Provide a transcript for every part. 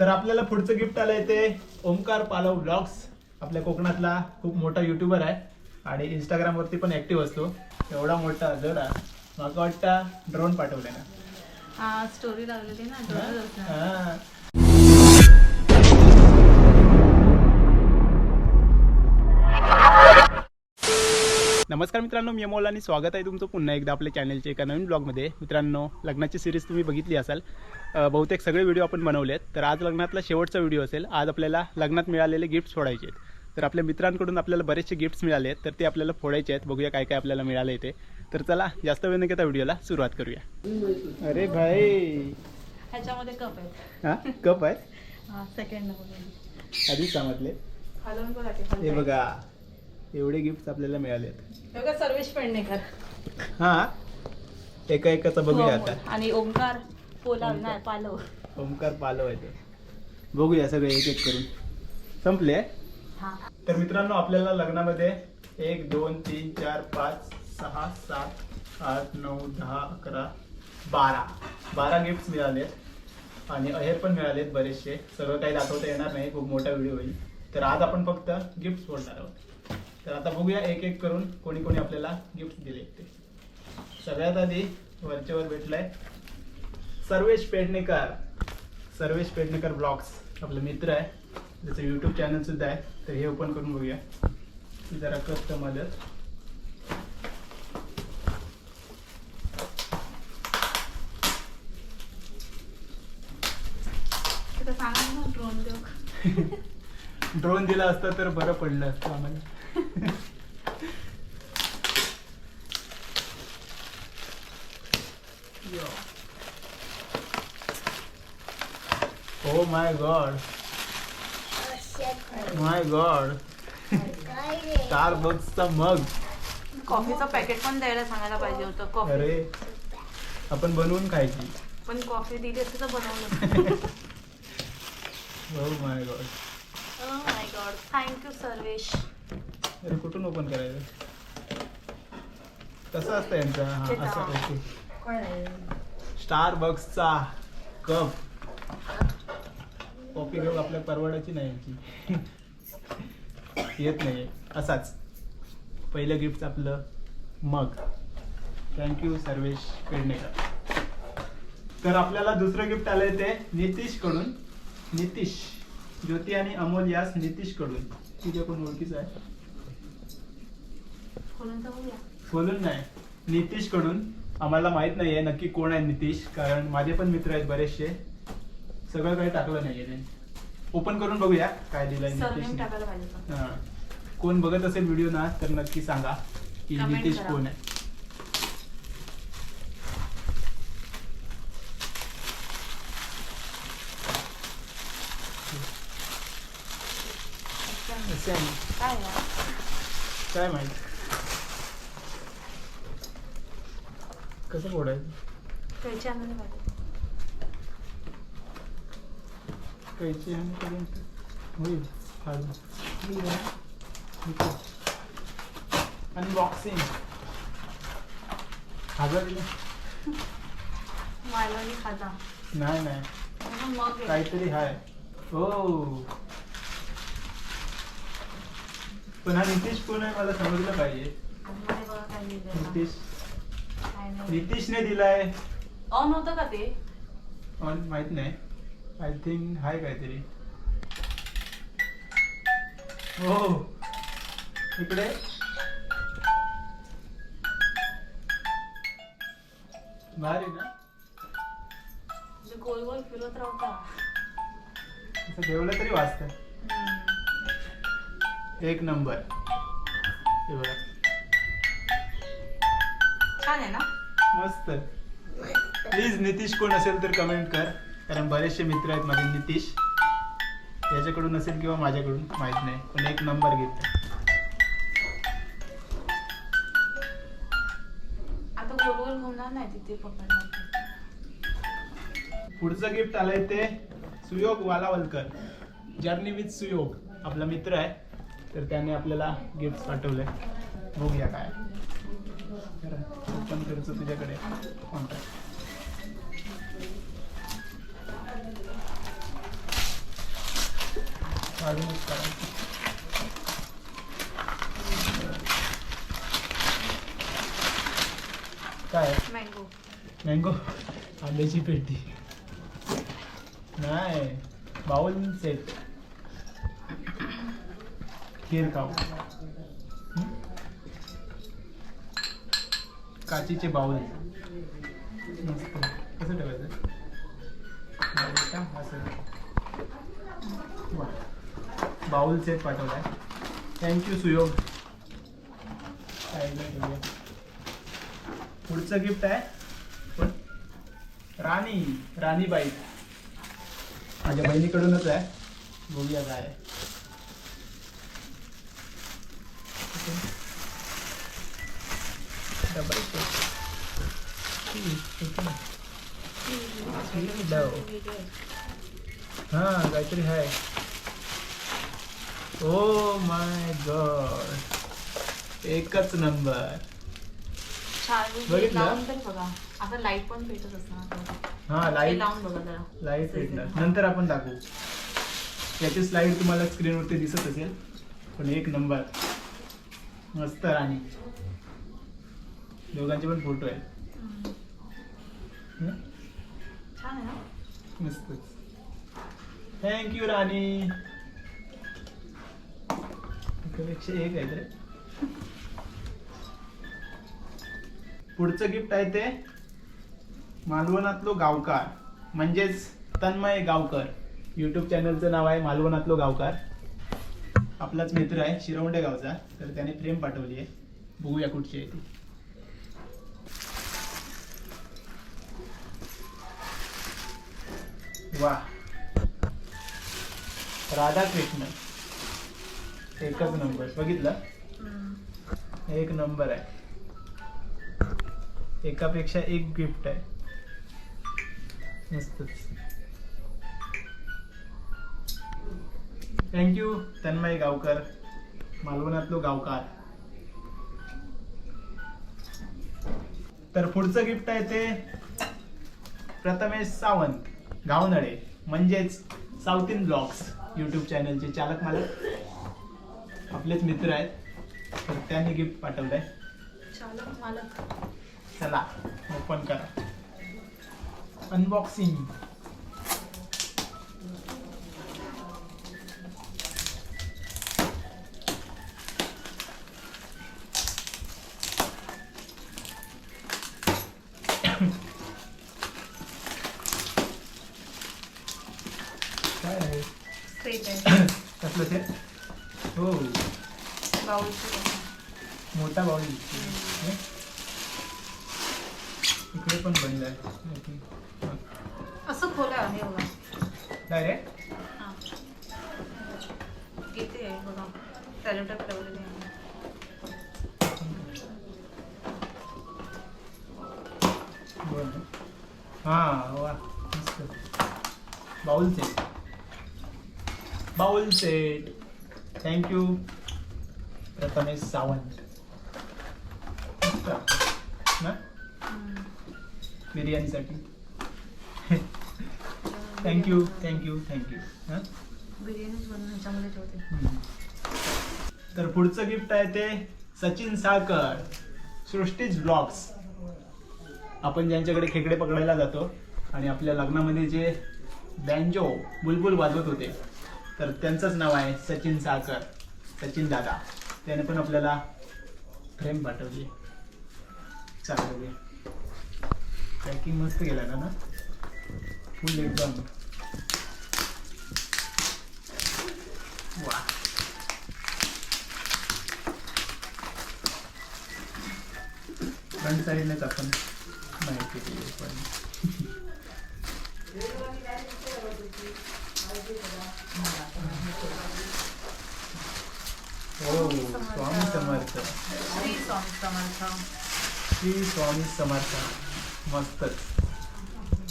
तर आपल्याला पुढचं गिफ्ट आलंय ते ओमकार पालव ब्लॉग्स आपल्या कोकणातला खूप मोठा युट्यूबर आहे आणि इंस्टाग्राम वरती पण ऍक्टिव्ह असतो. एवढा मोठा जरा मला वाटतं ड्रोन पाठवले ना. हा स्टोरी लावलेली ना हा. नमस्कार मित्रांनो मी अमोल आणि स्वागत आहे तुमचं पुन्हा एकदा आपल्या चॅनलच्या एका नवीन ब्लॉगमध्ये मित्रांनो लग्नाची सिरीज तुम्ही बघितली असाल बहुतेक सगळे व्हिडिओ आपण बनवलेत. तर आज लग्नातला शेवटचा व्हिडिओ असेल. आज आपल्याला लग्नात मिळालेले गिफ्ट फोडायचे आहेत. तर आपल्या मित्रांकडून आपल्याला बरेचसे गिफ्ट्स मिळाले आहेत. तर ते आपल्याला फोडायचे आहेत. बघूया काय काय आपल्याला मिळाले ते. तर चला जास्त वेळ न घेता व्हिडिओला सुरुवात करूया. अरे भाई. ह्याच्यामध्ये कप आहेत. हा? कप आहे सेकंड आधीच सांगितले. हे बघा. एवढे गिफ्ट आपल्याला मिळाले आहेत बघा सर्वेश पेडणेकर हा? एका एकाचं बघूया आता. आणि ओंकार पोलाव नाही पालव. ओमकार पालव आहे ते. बघूया सगळे एक एक करून. संपले? हा. तर मित्रांनो आपल्याला लग्नामध्ये एक दोन तीन चार पाच सहा सात आठ नऊ दहा अकरा बारा. बारा गिफ्ट मिळाले आणि अहेर पण मिळालेत बरेचसे. सगळं काही दाखवता येणार नाही. खूप मोठा व्हिडिओ होईल. तर आज आपण फक्त गिफ्ट फोडणार आहोत. तर आता बघूया एक एक करून कोणी कोणी आपल्याला गिफ्ट दिले ते. सगळ्यात आधी वरच्यावर भेटलाय सर्वेश पेडणेकर. सर्वेश पेडणेकर ब्लॉग्स. आपला मित्र आहे. त्याचं यूट्यूब चॅनल सुद्धा आहे. तर हे ओपन करून बघूया. जरा कष्ट मदत ड्रोन दिला असता तर बरं पडलं असतं आम्हाला oh my god my god स्टार बक्सचा मग कॉफीचं पॅकेट पण द्यायला सांगायला पाहिजे होतं. कॉफी अरे. आपण बनवून खायची. पण कॉफी दिली असती तर बनवलं. हो my god my god thank you Sarvesh अरे कुठून ओपन करायचं? कसं असतं यांचं? हा असं. ओके. स्टार बक्सचा कप कॉफी घेऊ आपल्या परवडायची नाही यांची. येत नाही असाच. पहिलं गिफ्ट आपलं मग. Thank you Sarvesh Pednekar. तर आपल्याला दुसरं गिफ्ट आलंय ते नितीशकडून नितीश. ज्योती आणि अमोल यास नितीशकडून तुझ्या पण ओळखीचं आहे. खोलून बोलून नाही. नितीशकडून आम्हाला माहीत नाहीये नक्की कोण आहे नितीश कारण माझे पण मित्र आहेत बरेचसे. सगळं काही टाकलं नाहीये त्यांनी. ओपन करून बघूया काय दिलंय नितीश. हा. कोण बघत असेल व्हिडिओ ना तर नक्की सांगा की नितीश. कोण आहे? काय माहीत? कसं फोडायचं? कैची आणायला पाहिजे कैची आणि पर्यंत होईल. फाडून अनबॉक्सिंग हजार मालवणी खाजा नाही नाही. म्हणून मग आहे. काहीतरी हाय. हो. पण हा नितीश कोण आहे? मला समजलं पाहिजे. आतमध्ये बघा काय लिहिलंय. ना. नितीश. नितीशने दिलाय. ऑन होतं का ते? ऑन माहीत नाही. आय थिंक हाय काहीतरी. हो. इकडे. भारी ना. जे गोल गोल फिरत राहता. असं ठेवलं तरी वाचतं एक नंबर. हे बघा. छान आहे ना? मस्त. प्लीज नितीश कोण असेल तर कमेंट कर. कारण बरेचसे मित्र आहेत माझे नितीश. त्याच्याकडून असेल किंवा माझ्याकडून माहीत नाही. पण एक नंबर गिफ्ट आता गोल गोल घुमणार नाही तिथे पकडणार. पुढचं गिफ्ट आलंय ते Suyog Walawalkar. Journey with Suyog. आपला मित्र आहे. तर त्याने आपल्याला गिफ्ट पाठवलंय बघूया काय. तुझ्याकडे काढूनच काढायचं. काय? मँगो मँगो आंब्याची पेटी. नाही. बाउल सेट खीर खाऊ. काचीचे बाउल मस्त कसं ठेवायचं? असं. वा. बाउल सेट पाठवलाय. Thank you Suyog. ठेवूया. पुढचं गिफ्ट आहे. पण राणी. राणीबाई. माझ्या बहिणीकडूनच आहे. बघूया काय आहे. Double cake. ठीक, ठीक आहे. Oh हा काहीतरी हाय. ओ माय गॉड एकच नंबर बघितलं? बघा आता लाइट पण पेटत असणार. हा लाइट लावून बघा जरा लाइट भेटणार. नंतर आपण दाखवू. त्याची स्लाईड तुम्हाला स्क्रीनवरती दिसत असेल. पण एक नंबर मस्त राणी. दोघांचे पण फोटो आहे ना? मस्तच. Thank you Rani. एकापेक्षा एक आहे रे? पुढचं गिफ्ट आहे ते मालवणातलो गावकार म्हणजेच तन्मय गावकर. युट्यूब चॅनलचं नाव आहे मालवणातलो गावकार. आपलाच मित्र आहे शिरवंडे गावचा. तर त्याने फ्रेम पाठवली आहे. बघूया कुठची आहे ती. वा राधाकृष्ण. एकच नंबर बघितलं. एक नंबर आहे. एकापेक्षा एक गिफ्ट आहे. मस्तच. Thank you Tanmay Gavkar. मालवणातलो गावकार. तर पुढचं गिफ्ट आहे ते प्रथमेश सावंत. गावनळे म्हणजेच साऊथ इन ब्लॉग्स यूट्यूब चॅनलचे चालक मालक. आपलेच मित्र आहेत. तर त्यांनी गिफ्ट पाठवलंय. चालक मालक. चला ओपन करा. अनबॉक्सिंग हो. बाउलची मोठा बाउल इकडे पण बंद आहे. असं खोला आहे बघा डायरेक्ट हा. किती आहे बघा. सॅलोटेप ठेवलेले आहे. हा वा. मस्त. Bowl set bowl set thank you Prathamesh Sawant. ना. बिर्याणीसाठी. थँक्यू थँक्यू थँक्यू हां? बिर्याणीच बनवून ह्याच्यामध्ये ठेवते. हम्म. तर पुढचं गिफ्ट आहे ते सचिन साळकर सृष्टीज ब्लॉग्स. आपण ज्यांच्याकडे खेकडे पकडायला जातो आणि आपल्या लग्नामध्ये जे बँजो बुलबुल वाजवत होते. तर त्यांचंच नाव आहे सचिन साळकर सचिन दादा. त्याने पण आपल्याला फ्रेम पाठवली. चालवली पॅकिंग मस्त केलं ना ना? फुल एकदम. वा फ्रंट साईडनेच आपण माहिती दिली पण हो स्वामी समर्थ श्री स्वामी समर्थ. श्री स्वामी समर्थ. मस्तच.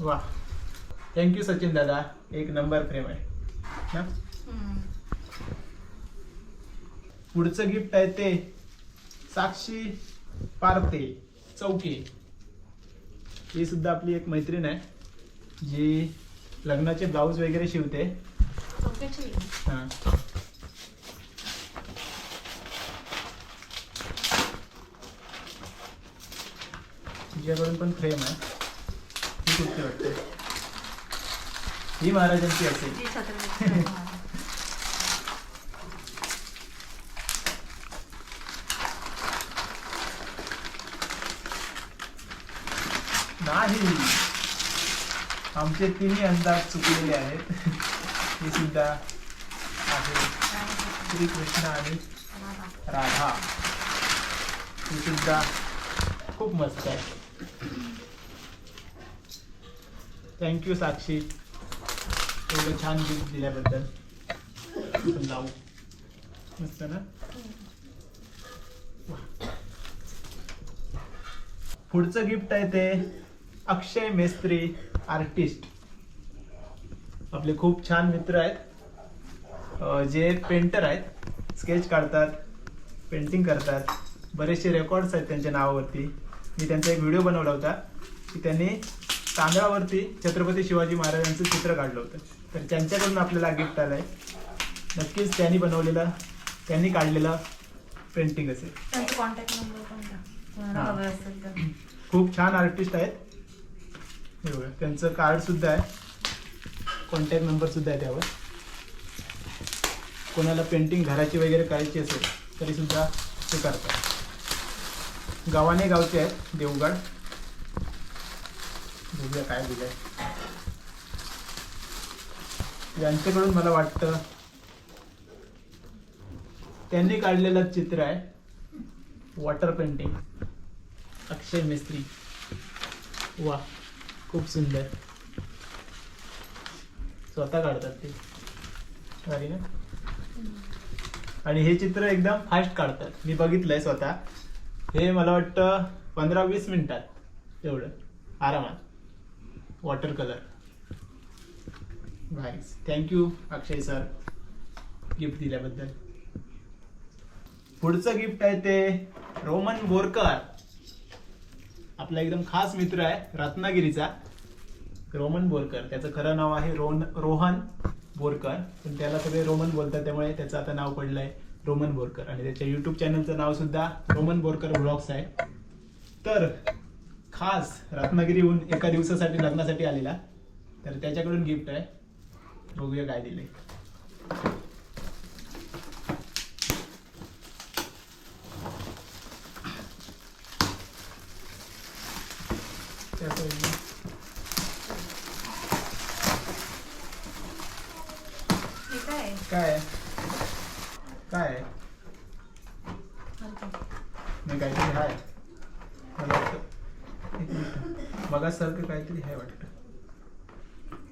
वा. थँक्यू सचिन दादा. एक नंबर फ्रेम आहे. ना. पुढचं गिफ्ट आहे ते साक्षी पारते चौके. ही सुद्धा आपली एक मैत्रीण आहे जी लग्नाचे ब्लाऊज वगैरे शिवते. हा. तुझ्याकडून पण फ्रेम आहे. ही कुठली वाटते. ही महाराजांची असेल. नाही. आमचे तिन्ही अंदाज चुकलेले आहेत. हे सुद्धा आहे. श्रीकृष्ण आणि राधा. ही सुद्धा खूप मस्त आहे. थँक्यू साक्षी एवढं छान गिफ्ट दिल्याबद्दल. लावू मस्त ना? पुढचं गिफ्ट आहे ते अक्षय मेस्त्री आर्टिस्ट आपले खूप छान मित्र आहेत. जे पेंटर आहेत. स्केच काढतात पेंटिंग करतात. बरेचसे रेकॉर्ड्स आहेत त्यांच्या नावावरती. मी त्यांचा एक व्हिडिओ बनवला होता की त्यांनी तांदळावरती छत्रपती शिवाजी महाराजांचं चित्र काढलं होतं. तर त्यांच्याकडून आपल्याला गिफ्ट आलं आहे नक्कीच त्यांनी बनवलेलं त्यांनी काढलेलं पेंटिंग असेल. त्यांचा कॉन्टॅक्ट नंबर पण खूप छान आर्टिस्ट आहेत. हे बघा त्यांचं कार्ड सुद्धा आहे. कॉन्टॅक्ट नंबर सुद्धा आहे त्यावर. कोणाला पेंटिंग घराची वगैरे करायची असेल तरी सुद्धा ते करतात. गावाने गावचे आहेत देवगड. बघूया काय दिलंय. यांच्याकडून मला वाटतं त्यांनी काढलेलं चित्र आहे वॉटर पेंटिंग अक्षय मिस्त्री. वा खूप सुंदर. स्वतः काढतात ते. भारी ना? आणि हे चित्र एकदम फास्ट काढतात. मी बघितलंय स्वतः. हे मला वाटतं पंधरा वीस मिनिटात एवढं. आरामात. Water colour nice thank you Akshay sir gift दिल्याबद्दल. पुढचं गिफ्ट आहे ते रोमन बोरकर. आपला एकदम खास मित्र आहे रत्नागिरीचा. रोमन बोरकर. त्याचं खरं नाव आहे रोन रोहन बोरकर. पण त्याला सगळे रोमन बोलतात त्यामुळे त्याचं आता नाव पडलंय. रोमन बोरकर. आणि त्याच्या युट्यूब चॅनलचं नाव सुद्धा रोमन बोरकर ब्लॉग्स आहे. तर खास रत्नागिरीहून एका दिवसासाठी लग्नासाठी आलेला. तर त्याच्याकडून गिफ्ट आहे. बघूया काय दिले काय? काय. नाही काहीतरी आहे. मला वाटतं. मिनिट. मगासारखं काहीतरी आहे वाटतं.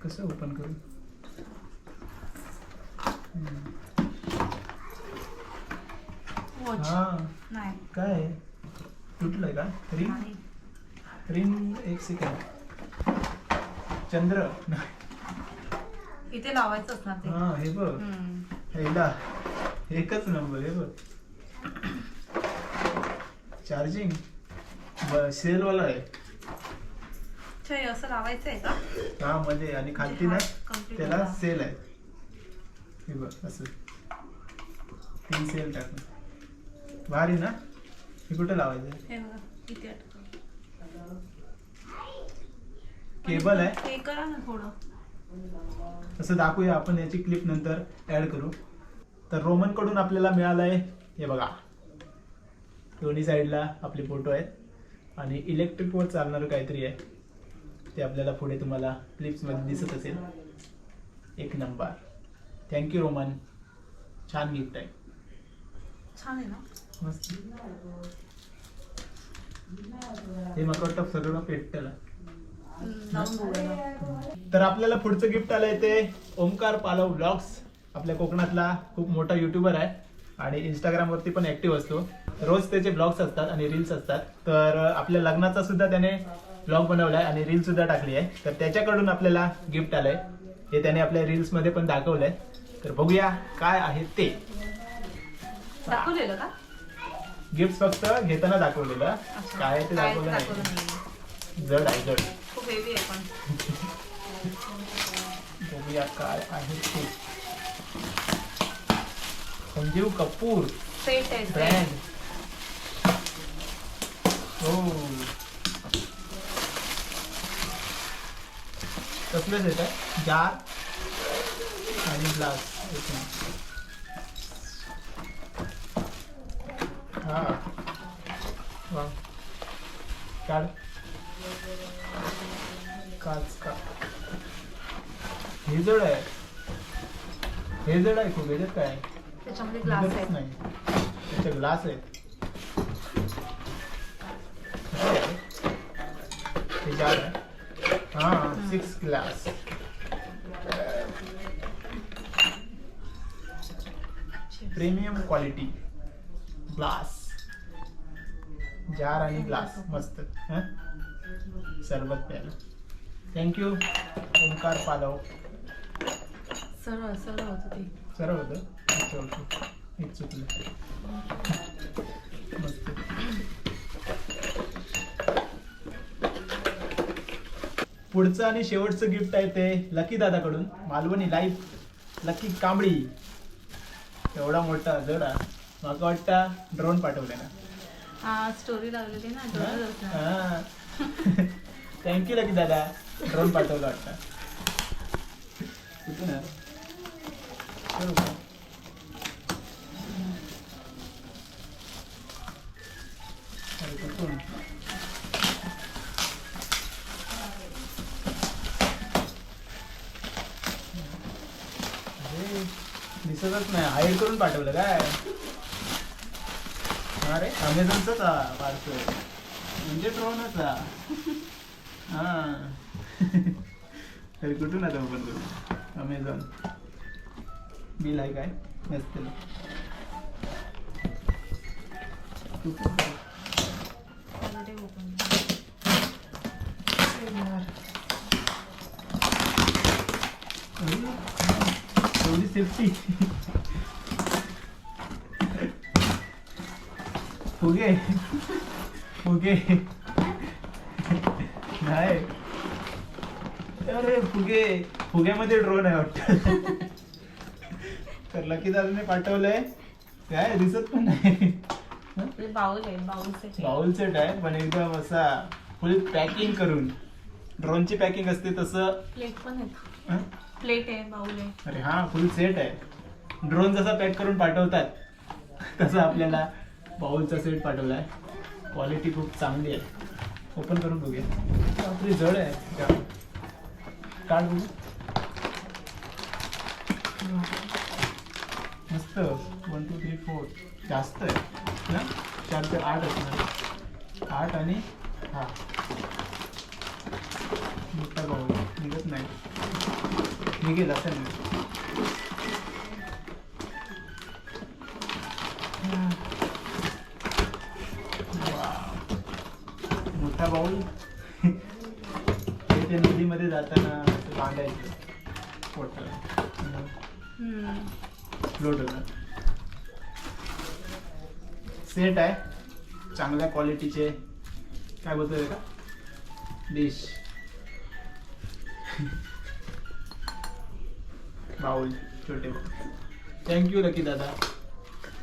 कसं ओपन करू? हा. काय आहे? तुटलंय का? रिंग. रिंग एक सेकंड चंद्र. इथे लावायचं असणार हा हे बघ. एकच नंबर हे बघ. चार्जिंग सेल वाला आहे. असं लावायचं आहे का? हा मध्ये आणि खालती ना त्याला. सेल आहे. हे बघ असं. तीन सेल टाकून. भारी ना? हे कुठं लावायचं? हे अटकलं. केबल आहे. करा ना थोडं. असं दाखवूया आपण याची क्लिप नंतर. ऍड करू. तर रोमनकडून आपल्याला मिळालंय हे बघा. दोन्ही साईडला आपले फोटो आहेत. आणि इलेक्ट्रिक वर चालणारं काहीतरी आहे. ते आपल्याला पुढे तुम्हाला क्लिप्समध्ये दिसत असेल. एक नंबर. Thank you Roman. छान गिफ्ट आहे. छान आहे ना? मस्त. हे मला वाटतं सगळं पेटलं तर आपल्याला पुढचं गिफ्ट आलंय ते ओमकार पालव ब्लॉग्स आपल्या कोकणातला खूप मोठा युट्यूबर आहे आणि इंस्टाग्राम वरती पण ऍक्टिव्ह असतो. रोज त्याचे ब्लॉग्स असतात आणि रील्स असतात. तर आपल्या लग्नाचा सुद्धा त्याने ब्लॉग बनवलाय आणि रील सुद्धा टाकली आहे. तर त्याच्याकडून आपल्याला गिफ्ट आलंय. हे त्याने आपल्या रील्समध्ये पण दाखवलंय. तर बघूया काय आहे ते. दाखवलेलं का? गिफ्ट फक्त घेताना दाखवलेलं. काय आहे ते दाखवलं नाही. जड आहे जड. खूप हेवी आहे पण. बघूया काय आहे ते. संजीव कपूर सेट आहे set. ब्रँड हो कसलेच येत आहे जार आणि ग्लास हा वा काढ काच का हे जड आहे हे जड आहे खूप याच्यात काय आहे? त्याच्यामध्ये ग्लास आहे नाही. त्याचे ग्लास आहेत? ते जार आहे हा six glass premium quality glass jar आणि ग्लास मस्त. हं? सरबत प्यायला. थँक्यू ओंकार पालव. सरळ सरळ होत ते. सर्व होतं? एक पुढचं आणि शेवटचं गिफ्ट आहे ते लकी दादाकडून मालवणी लाईफ लकी कांबळी. एवढा मोठा जडा मला वाटतं ड्रोन पाठवले ना. हा स्टोरी लावलेली ना. थँक्यू लकी दादा. ड्रोन पाठवलं वाटतं. कुठून दिसतच नाही हाईड करून पाठवलं काय? अरे अमेझॉनचाच पार्सल म्हणजे ड्रोनच हा हा. तरी कुठून आता ओपन करू अमेझॉन बिल आहे काय? नसते सेफ्टी फुगे फुगे नाही. अरे फुगे. फुग्यामध्ये ड्रोन आहे वाटतं. तर लकी दादाने पाठवलंय. काय दिसत पण नाही. बाउल आहे बाउल सेट बाउल सेट आहे पण एकदम असा फुल पॅकिंग करून. ड्रोनची पॅकिंग असते तसं. प्लेट पण आहे हं? प्लेट आहे बाउल आहे. अरे हा फुल सेट आहे. ड्रोन जसा पॅक करून पाठवतात तसं आपल्याला बाउलचा सेट पाठवला आहे क्वालिटी खूप चांगली आहे. ओपन करून बघूया. आपली जड आहे. काढ बघू. मस्त. वन टू थ्री फोर जास्त आहे. ना? चार ते आठ असणार आठ आणि हा. मोठा भाऊ. निघत नाही. निघेल असं नाही. जाताना बांधायचं. पोटाला. सेट आहे. चांगल्या क्वालिटीचे काय बोलतोय का? डिश बाउल छोटे थँक्यू लकी दादा.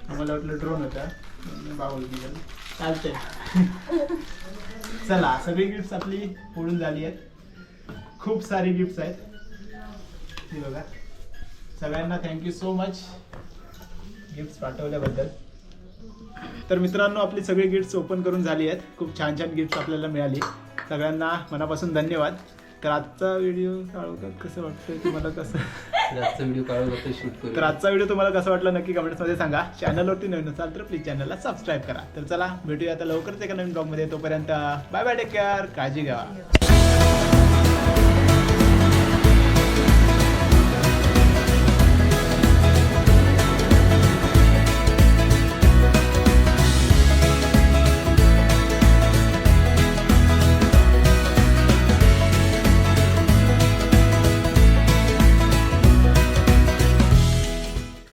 आम्हाला वाटलं ड्रोन होता. बाउल निघाल चालतंय. चला सगळी गिफ्ट आपली फोडून झाली आहेत. खूप सारी गिफ्ट्स आहेत. बघा. सगळ्यांना thank you so much gifts पाठवल्याबद्दल. तर मित्रांनो आपली सगळी गिफ्ट्स ओपन करून झाली आहेत. खूप छान छान गिफ्ट्स आपल्याला मिळाली. सगळ्यांना मनापासून धन्यवाद. तर आजचा व्हिडिओ काळोखात कसं वाटतंय तुम्हाला? कसं? जास्त व्हिडिओ फक्त शूट करू तर आजचा व्हिडिओ तुम्हाला कसा वाटला? नक्की कमेंट्समध्ये सांगा. चॅनलवरती नवीन असाल तर प्लीज चॅनलला सबस्क्राईब करा. तर चला भेटूया आता लवकरच एका नवीन ब्लॉगमध्ये तोपर्यंत बाय बाय टेक केअर काळजी घ्या.